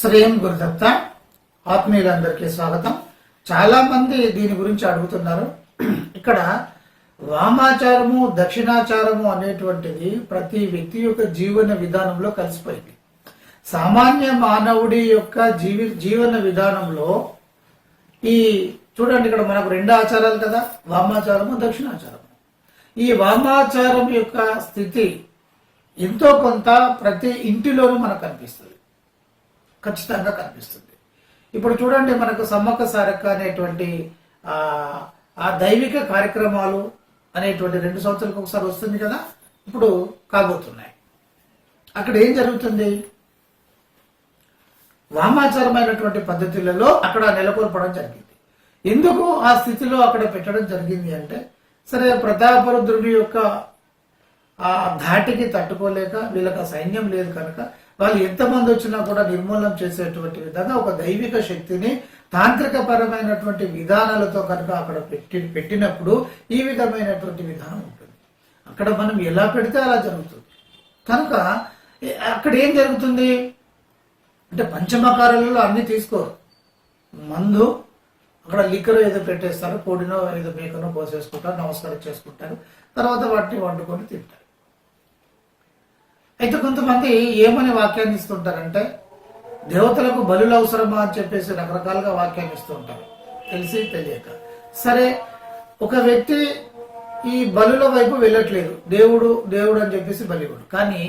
శ్రేయం గురుదత్త. ఆత్మీయులందరికీ స్వాగతం. చాలా మంది దీని గురించి అడుగుతున్నారు. ఇక్కడ వామాచారము దక్షిణాచారము అనేటువంటిది ప్రతి వ్యక్తి యొక్క జీవన విధానంలో కలిసిపోయింది. సామాన్య మానవుడి యొక్క జీవి జీవన విధానంలో ఈ చూడండి ఇక్కడ మనకు రెండు ఆచారాలు కదా. వామాచారము దక్షిణాచారము. ఈ వామాచారం యొక్క స్థితి ఎంతో కొంత ప్రతి ఇంటిలోనూ మనకు కనిపిస్తుంది. ఖచ్చితంగా కనిపిస్తుంది. ఇప్పుడు చూడండి మనకు సమ్మక్క సారక్క అనేటువంటి ఆ, దైవిక కార్యక్రమాలు అనేటువంటి రెండు సంవత్సరాలకు ఒకసారి వస్తుంది కదా? ఇప్పుడు కాబోతున్నాయి. అక్కడ ఏం జరుగుతుంది? వామాచారమైనటువంటి పద్ధతులలో అక్కడ నెలకొల్పడం జరిగింది. ఎందుకు ఆ స్థితిలో అక్కడ పెట్టడం జరిగింది అంటే సరే ప్రతాపరుద్రుడి యొక్క ఆ ధాటికి తట్టుకోలేక వీళ్ళకి సైన్యం లేదు కనుక వాళ్ళు ఎంతమంది వచ్చినా కూడా నిర్మూలనం చేసేటువంటి విధంగా ఒక దైవిక శక్తిని తాంత్రిక పరమైనటువంటి విధానాలతో కనుక అక్కడ పెట్టి పెట్టినప్పుడు ఈ విధమైనటువంటి విధానం ఉంటుంది. అక్కడ మనం ఎలా పెడితే అలా జరుగుతుంది. కనుక అక్కడ ఏం జరుగుతుంది? అంటే పంచమకారాలలో అన్ని తీసుకోరు. మందు అక్కడ లిక్కర్ ఏదో పెట్టేస్తారు కోడినో ఏదో మేకనో కోసేసుకుంటారు నమస్కారం చేసుకుంటారు తర్వాత వాటిని వండుకొని తింటారు. అయితే కొంతమంది ఏమని వాక్యాన్ని ఇస్తుంటారంటే దేవతలకు బలులు అవసరమా అని చెప్పేసి రకరకాలుగా వాక్యాన్ని ఇస్తుంటారు. తెలిసి తెలియక. సరే ఒక వ్యక్తి ఈ బలుల వైపు వెళ్ళట్లేదు. దేవుడు దేవుడు అని చెప్పేసి బలివుడు కానీ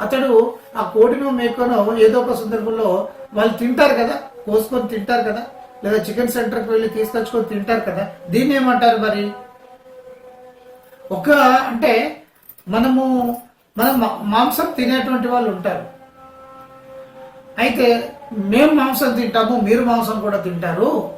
అతడు ఆ కోటినో మేకనో ఏదో ఒక సందర్భంలో వాళ్ళు తింటారు కదా కోసుకొని తింటారు కదా లేదా చికెన్ సెంటర్కి వెళ్ళి తీసుకొచ్చుకొని తింటారు కదా దీన్ని ఏమంటారు మరి? ఒక అంటే మనము మనం మా- మాంసం తినేటువంటి వాళ్ళు ఉంటారు. అయితే మేము మాంసం తింటాము మీరు మాంసం కూడా తింటారు.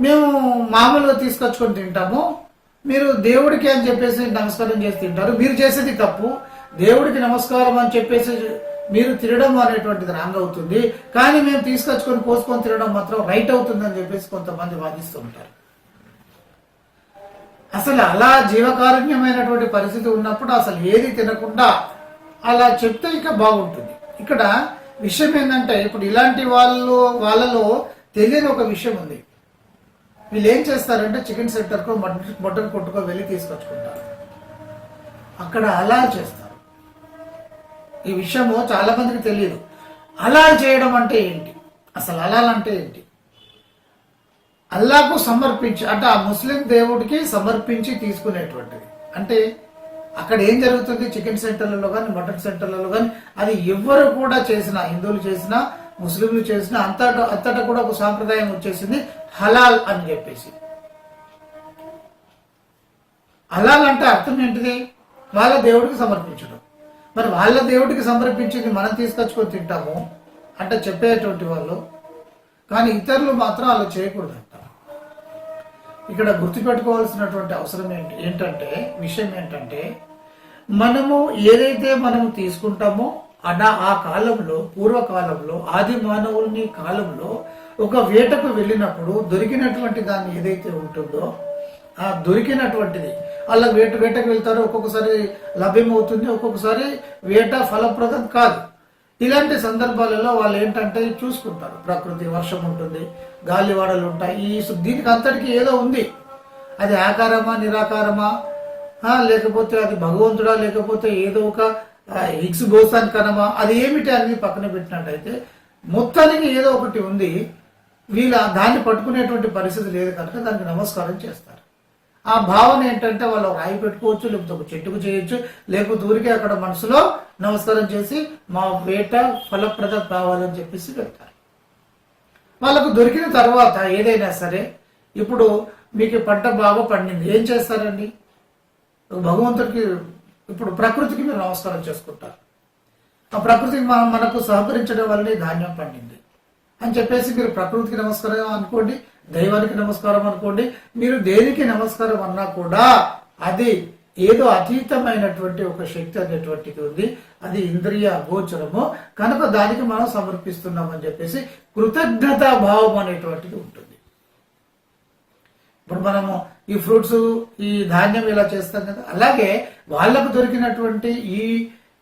మేము మామూలుగా తీసుకొచ్చుకొని తింటాము. మీరు దేవుడికి అని చెప్పేసి నమస్కారం చేసి తింటారు. మీరు చేసేది తప్పు. దేవుడికి నమస్కారం అని చెప్పేసి మీరు తినడం అనేటువంటిది రాంగ్ అవుతుంది. కానీ మేము తీసుకొచ్చుకొని కోసుకొని తినడం మాత్రం రైట్ అవుతుంది అని చెప్పేసి కొంతమంది వాదిస్తూ ఉంటారు. అసలు అలా జీవకారుణ్యమైనటువంటి పరిస్థితి ఉన్నప్పుడు అసలు ఏది తినకుండా అలా చెప్తే ఇక బాగుంటుంది. ఇక్కడ విషయం ఏంటంటే ఇప్పుడు ఇలాంటి వాళ్ళు వాళ్ళలో తెలియని ఒక విషయం ఉంది. వీళ్ళు ఏం చేస్తారంటే చికెన్ సెంటర్కో మటన్ మటన్ కొట్టుకో వెళ్ళి తీసుకొచ్చుకుంటారు. అక్కడ అలా చేస్తారు. ఈ విషయము చాలా మందికి తెలియదు అలా చేయడం అంటే ఏంటి? అసలు అలా అంటే ఏంటి? అల్లాకు సమర్పించి అంటే ఆ ముస్లిం దేవుడికి సమర్పించి తీసుకునేటువంటిది. అంటే అక్కడ ఏం జరుగుతుంది? చికెన్ సెంటర్లలో కానీ మటన్ సెంటర్లలో కానీ అది ఎవరు కూడా చేసినా హిందువులు చేసినా ముస్లింలు చేసినా అంతటా అంతటా కూడా ఒక సాంప్రదాయం వచ్చేసింది హలాల్ అని చెప్పేసి. హలాల్ అంటే అర్థం ఏంటిది? వాళ్ళ దేవుడికి సమర్పించడం. మరి వాళ్ళ దేవుడికి సమర్పించింది మనం తీసుకొచ్చుకొని తింటాము అంటే చెప్పేటువంటి వాళ్ళు కానీ ఇతరులు మాత్రం అలా చేయకూడదు ఇక్కడ గుర్తుపెట్టుకోవాల్సినటువంటి అవసరం ఏంటి ఏంటంటే విషయం ఏంటంటే మనము ఏదైతే మనము తీసుకుంటామో అనా ఆ కాలంలో పూర్వకాలంలో ఆది మానవుల్ని కాలంలో ఒక వేటకు వెళ్ళినప్పుడు దొరికినటువంటి దాన్ని ఏదైతే ఉంటుందో ఆ దొరికినటువంటిది అలా వేట వేటకు వెళ్తారు ఒక్కొక్కసారి లభ్యమవుతుంది ఒక్కొక్కసారి వేట ఫలప్రదం కాదు. ఇలాంటి సందర్భాలలో వాళ్ళు ఏంటంటే చూసుకుంటారు. ప్రకృతి వర్షం ఉంటుంది గాలివాడలు ఉంటాయి ఈ దీనికి అంతటికి ఏదో ఉంది. అది ఆకారమా నిరాకారమా? లేకపోతే అది భగవంతుడా లేకపోతే ఏదో ఒక హిగ్స్ బోసాన్ కనమా అది ఏమిటి అని పక్కన పెట్టినట్టయితే మొత్తానికి ఏదో ఒకటి ఉంది. వీళ్ళ దాన్ని పట్టుకునేటువంటి పరిస్థితి లేదు కనుక దానికి నమస్కారం చేస్తారు. ఆ భావన ఏంటంటే వాళ్ళు రాయి పెట్టుకోవచ్చు లేకపోతే ఒక చెట్టుకు చేయొచ్చు లేకపోతే ఊరికే అక్కడ మనసులో నమస్కారం చేసి మా వేట ఫలప్రదం కావాలని చెప్పేసి పెడతారు. వాళ్ళకు దొరికిన తర్వాత ఏదైనా సరే ఇప్పుడు మీకు పంట బాగా పండింది ఏం చేస్తారండి? భగవంతుడికి ఇప్పుడు ప్రకృతికి మీరు నమస్కారం చేసుకుంటారు. ఆ ప్రకృతికి మనం మనకు సహకరించడం వల్లనే ధాన్యం పండింది. అని చెప్పేసి మీరు ప్రకృతికి నమస్కారం అనుకోండి దైవానికి నమస్కారం అనుకోండి మీరు దేనికి నమస్కారం అన్నా కూడా అది ఏదో అతీతమైనటువంటి ఒక శక్తి అనేటువంటిది ఉంది. అది ఇంద్రియ గోచరము. కనుక దానికి మనం సమర్పిస్తున్నామని చెప్పేసి కృతజ్ఞతా భావం అనేటువంటిది ఉంటుంది. ఇప్పుడు మనము ఈ ఫ్రూట్స్ ఈ ధాన్యం ఇలా చేస్తాం కదా. అలాగే వాళ్ళకు దొరికినటువంటి ఈ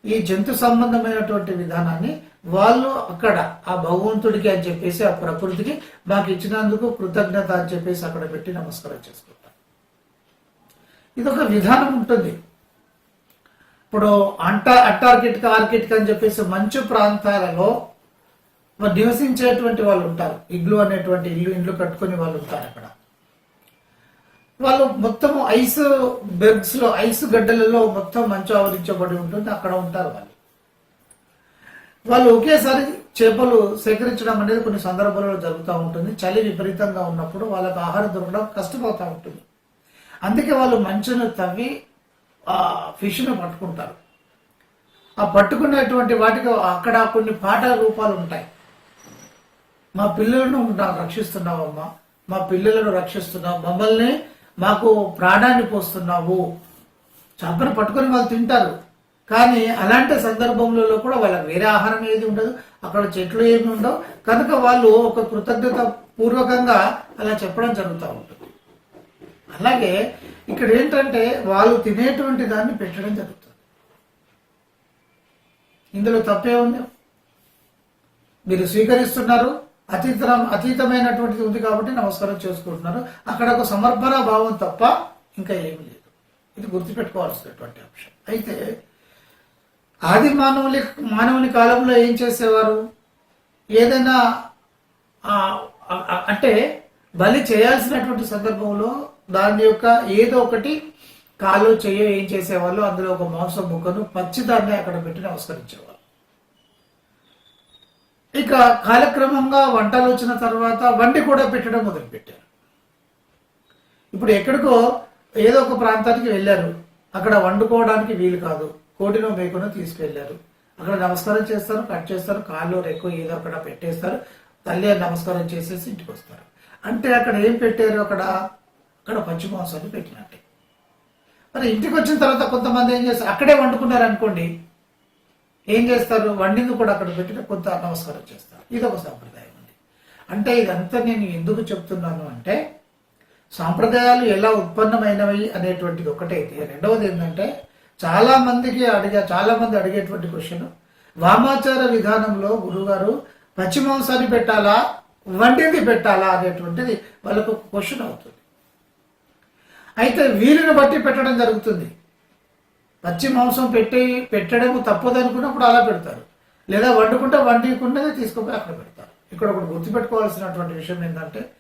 ఈ జంతు సంబంధమైనటువంటి విధానాన్ని వాళ్ళు అక్కడ ఆ భగవంతుడికి అని చెప్పేసి ఆ ప్రకృతికి మాకు ఇచ్చినందుకు కృతజ్ఞత అని చెప్పేసి అక్కడ పెట్టి నమస్కారం చేసుకుంటారు ఇదొక విధానం ఉంటుంది. ఇప్పుడు అంట అంటార్కిటిక్ ఆర్కిటిక్ అని చెప్పేసి మంచు ప్రాంతాలలో నివసించేటువంటి వాళ్ళు ఉంటారు. ఇల్లు అనేటువంటి ఇల్లు ఇండ్లు కట్టుకుని వాళ్ళు ఉంటారు అక్కడ. వాళ్ళు మొత్తం ఐస్ బెర్గ్స్లో ఐస్ గడ్డలలో మొత్తం మంచు ఆవరించబడి ఉంటుంది. అక్కడ ఉంటారు వాళ్ళు. వాళ్ళు ఒకేసారి చేపలు సేకరించడం అనేది కొన్ని సందర్భాలలో జరుగుతూ ఉంటుంది. చలి విపరీతంగా ఉన్నప్పుడు వాళ్ళకి ఆహారం దొరకడం కష్టమవుతూ ఉంటుంది. అందుకే వాళ్ళు మంచును తవ్వి ఆ ఫిష్ను పట్టుకుంటారు. ఆ పట్టుకునేటువంటి వాటికి అక్కడ కొన్ని పాట రూపాలు ఉంటాయి. మా పిల్లలను నాకు రక్షిస్తున్నావమ్మా. మా పిల్లలను రక్షిస్తున్నావు. మమ్మల్ని మాకు ప్రాణాన్ని పోస్తున్నావు. చేపను పట్టుకొని వాళ్ళు తింటారు. కానీ అలాంటి సందర్భంలో కూడా వాళ్ళకి వేరే ఆహారం ఏది ఉండదు. అక్కడ చెట్లు ఏమి ఉండవు. కనుక వాళ్ళు ఒక కృతజ్ఞత పూర్వకంగా అలా చెప్పడం జరుగుతూ ఉంటుంది. అలాగే ఇక్కడ ఏంటంటే వాళ్ళు తినేటువంటి దాన్ని పెట్టడం జరుగుతుంది. ఇందులో తప్పే ఉంది. మీరు స్వీకరిస్తున్నారు అతీతం అతీతమైనటువంటిది ఉంది కాబట్టి నమస్కారం చేసుకుంటున్నారు. అక్కడ ఒక సమర్పణ భావం తప్ప ఇంకా ఏమి లేదు. ఇది గుర్తుపెట్టుకోవాల్సినటువంటి అంశం. అయితే ఆది మానవుని మానవుని కాలంలో ఏం చేసేవారు? ఏదైనా అంటే బలి చేయాల్సినటువంటి సందర్భంలో దాని యొక్క ఏదో ఒకటి కాలు చెయ్యో ఏం చేసేవాళ్ళు అందులో ఒక మాంసం ముక్కను పచ్చిదాన్ని అక్కడ పెట్టి నమస్కరించేవాళ్ళు. ఇక కాలక్రమంగా వంటలు వచ్చిన తర్వాత వండి కూడా పెట్టడం మొదలుపెట్టారు. ఇప్పుడు ఎక్కడికో ఏదో ఒక ప్రాంతానికి వెళ్ళారు. అక్కడ వండుకోవడానికి వీలు కాదు. కోటినో మేకునో తీసుకెళ్ళారు అక్కడ నమస్కారం చేస్తారు కట్ చేస్తారు కాళ్ళు రెక్కు ఏదో అక్కడ పెట్టేస్తారు. తల్లి నమస్కారం చేసేసి ఇంటికి వస్తారు. అంటే అక్కడ ఏం పెట్టారు? అక్కడ అక్కడ పచ్చి మాంసాన్ని పెట్టినట్టే. మరి ఇంటికి వచ్చిన తర్వాత కొంతమంది ఏం చేస్తారు? అక్కడే వండుకున్నారు అనుకోండి. ఏం చేస్తారు? వండింది కూడా అక్కడ పెట్టిన కొంత నమస్కారం చేస్తారు. ఇది ఒక సాంప్రదాయం అండి. అంటే ఇదంతా నేను ఎందుకు చెప్తున్నాను అంటే సాంప్రదాయాలు ఎలా ఉత్పన్నమైనవి అనేటువంటిది ఒకటైతే రెండవది ఏంటంటే చాలా మందికి అడిగే చాలా మంది అడిగేటువంటి క్వశ్చన్ వామాచార విధానంలో గురుగారు పచ్చి మాంసాన్ని పెట్టాలా? వంటింది పెట్టాలా అనేటువంటిది వాళ్ళకు క్వశ్చన్ అవుతుంది. అయితే వీలుని బట్టి పెట్టడం జరుగుతుంది. పచ్చి మాంసం పెట్టి పెట్టడం తప్పదు అనుకున్నప్పుడు అలా పెడతారు. లేదా వండుకుంటే వండకుండానే తీసుకుపోయి అక్కడ పెడతారు. ఇక్కడ ఒకటి గుర్తుపెట్టుకోవాల్సినటువంటి విషయం ఏంటంటే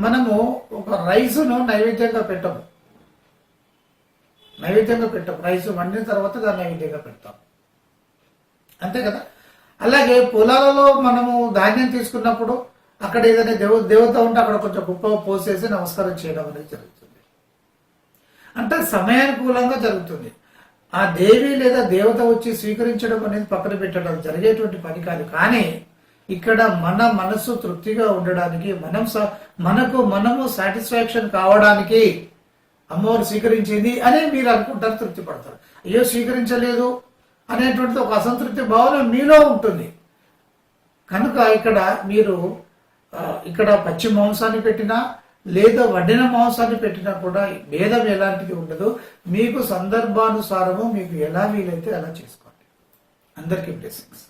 మనము ఒక రైసును నైవేద్యంగా పెట్టము. నైవేద్యంగా పెట్టము. రైస్ వండిన తర్వాత దాన్ని నైవేద్యంగా పెడతాం అంతే కదా? అలాగే పొలాలలో మనము ధాన్యం తీసుకున్నప్పుడు అక్కడ ఏదైనా దేవ దేవత ఉంటే అక్కడ కొంచెం కుప్ప పోసేసి నమస్కారం చేయడం అనేది జరుగుతుంది. అంటే సమయానుకూలంగా జరుగుతుంది. ఆ దేవి లేదా దేవత వచ్చి స్వీకరించడం అనేది పక్కన పెట్టడం జరిగేటువంటి పని కాదు. కానీ ఇక్కడ మన మనసు తృప్తిగా ఉండడానికి మనం స- మనకు మనము సాటిస్ఫాక్షన్ కావడానికి అమ్మవారు స్వీకరించింది అని మీరు అనుకుంటారు తృప్తి పడతారు అయ్యో స్వీకరించలేదు అనేటువంటిది ఒక అసంతృప్తి భావన మీలో ఉంటుంది. కనుక ఇక్కడ మీరు ఇక్కడ పచ్చి మాంసాన్ని పెట్టినా లేదా వడ్డిన మాంసాన్ని పెట్టినా కూడా భేదం ఎలాంటిది ఉండదు. మీకు సందర్భానుసారము మీకు ఎలా వీలైతే అలా చేసుకోండి. అందరికీ బ్లెస్సింగ్స్